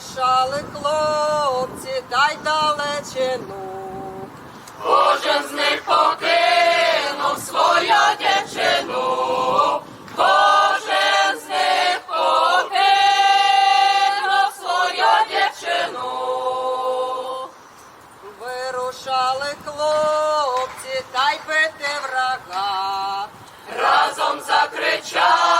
Вирушали хлопці та й далечину. Кожен з них покинув свою дівчину, кожен з них покинув свою дівчину. Вирушали хлопці та й бити врага. Разом закричали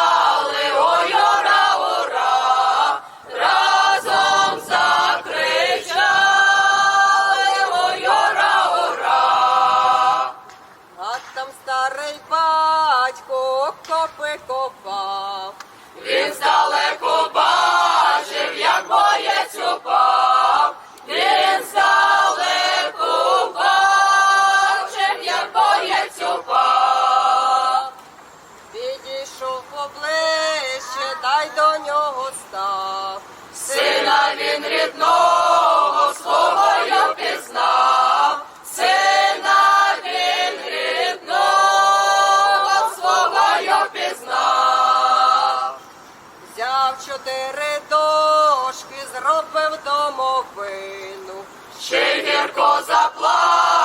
Підійшов поближче, та й до нього став. Сина він рідного свого пізнав. Сина він рідного свого пізнав. Взяв чотири дошки, зробив домовину. Ще гірко заплакав,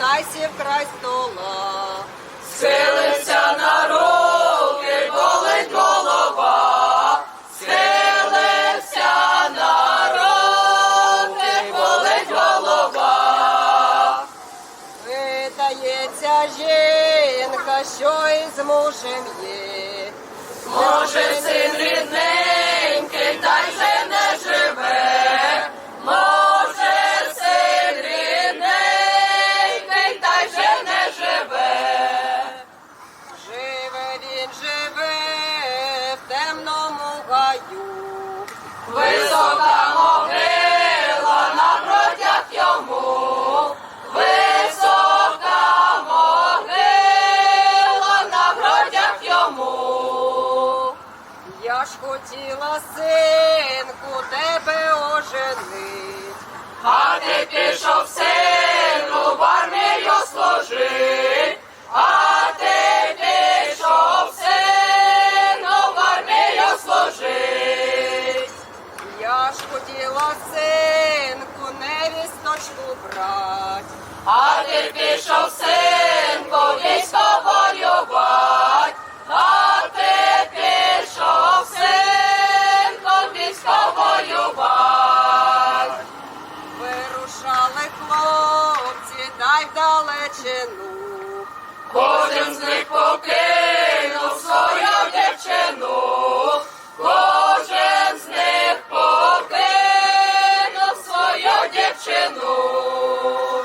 та й край стола. Схилився на руки, болить голова, схилився на руки, болить голова. Видається жінка, що із мужем є. Може, син рідненький, Висока могила на грудях йому. Висока могила на грудях йому. Я ж хотіла, синку, тебе оженить. А ти пішов сину в армію служить, невісточку. А ти пішов синку військо воювать, а ти пішов синку військо воювать. Вирушали хлопці, та й